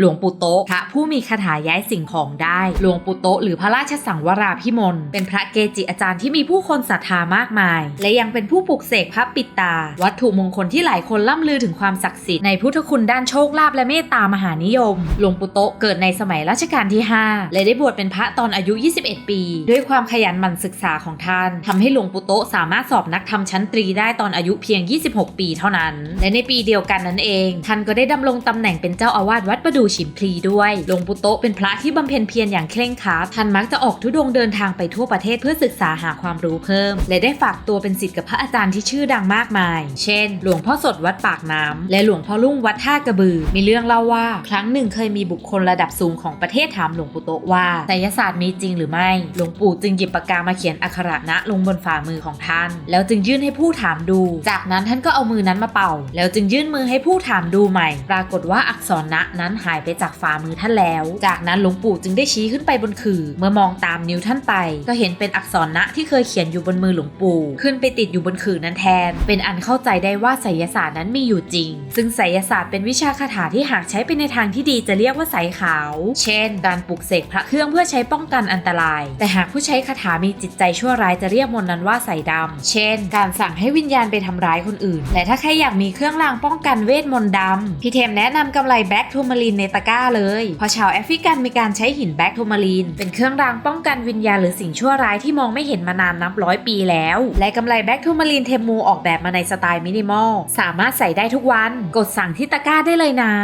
หลวงปู่โตะพระผู้มีคาถาย้ายสิ่งของได้ หลวงปู่โตะหรือพระราชสังวราพิมล เป็นพระเกจิอาจารย์ที่มีผู้คนศรัทธามากมาย และยังเป็นผู้ปลุกเสกพระปิดตา วัตถุมงคลที่หลายคนล่ำลือถึงความศักดิ์สิทธิ์ในพุทธคุณด้านโชคลาภและเมตตามหานิยม หลวงปู่โตะเกิดในสมัยรัชกาลที่ 5 และได้บวชเป็นพระตอนอายุ 21 ปี ด้วยความขยันหมั่นศึกษาของท่านทำให้หลวงปู่โตะสามารถสอบนักธรรมชั้นตรีได้ตอนอายุเพียง 26 ปีเท่านั้น และในปีเดียวกันนั้นเองท่านก็ได้ดำรงตำแหน่งเป็นเจ้าอาวาสวัดประดูฉิมพลีด้วย หลวงปู่โตะเป็นพระที่บำเพ็ญเพียรอย่างเคร่งครัดท่านมักจะออกทุดงเดินทางไปทั่วประเทศเพื่อศึกษาหาความรู้เพิ่ม และได้ฝากตัวเป็นศิษย์กับพระอาจารย์ที่ชื่อดังมากมาย เช่น หลวงพ่อสดวัดปากน้ำและหลวงพ่อลุ่งวัดท่ากระบือ มีเรื่องเล่าว่า ครั้งหนึ่งเคยมีบุคคลระดับสูงของประเทศถามหลวงปู่โตะว่าไสยศาสตร์มีจริงหรือไม่ หลวงปู่จึงหยิบปากกามาเขียนอักขระณลงบนฝ่ามือของท่าน แล้วจึงยื่นให้ผู้ถามดู จากนั้นท่านก็เอามือนั้นมาเป่า แล้วจึงยื่นมือให้ผู้ถามดูใหม่ ปรากฏว่าอักษรณนั้นหายไปจากฝ่ามือท่านแล้ว จากนั้นหลวงปู่จึงได้ชี้ขึ้นไปบนขื่อ เมื่อมองตามนิ้วท่านไป ก็เห็นเป็นอักษรณะที่เคยเขียนอยู่บนมือหลวงปู่ ขึ้นไปติดอยู่บนขื่อนั้นแทน เป็นอันเข้าใจได้ว่าไสยศาสตร์นั้นมีอยู่จริง ซึ่งไสยศาสตร์เป็นวิชาคาถาที่หากใช้ไปในทางที่ดีจะเรียกว่าไสขาว เช่น การปลุกเสกพระเครื่องเพื่อใช้ป้องกันอันตราย แต่หากผู้ใช้คาถามีจิตใจชั่วร้ายจะเรียกมนนั้นว่าไสดำ เช่น การสั่งให้วิญญาณไปทำร้ายคนอื่น และถ้าใครอยากมีเครื่องรางป้องกันเวทมนต์ดำพี่เทมแนะนำกำไรแบ็กทูมารีนในตะกร้าเลยเพราะชาวแอฟริกันมีการใช้หินแบ็กทูมารีน เป็นเครื่องรางป้องกันวิญญาณหรือสิ่งชั่วร้ายที่มองไม่เห็นมานานนับร้อยปีแล้ว และกำไรแบ็กทูมารีนเทมมูออกแบบมาในสไตล์มินิมอล สามารถใส่ได้ทุกวัน กดสั่งที่ตะกร้าได้เลยนะ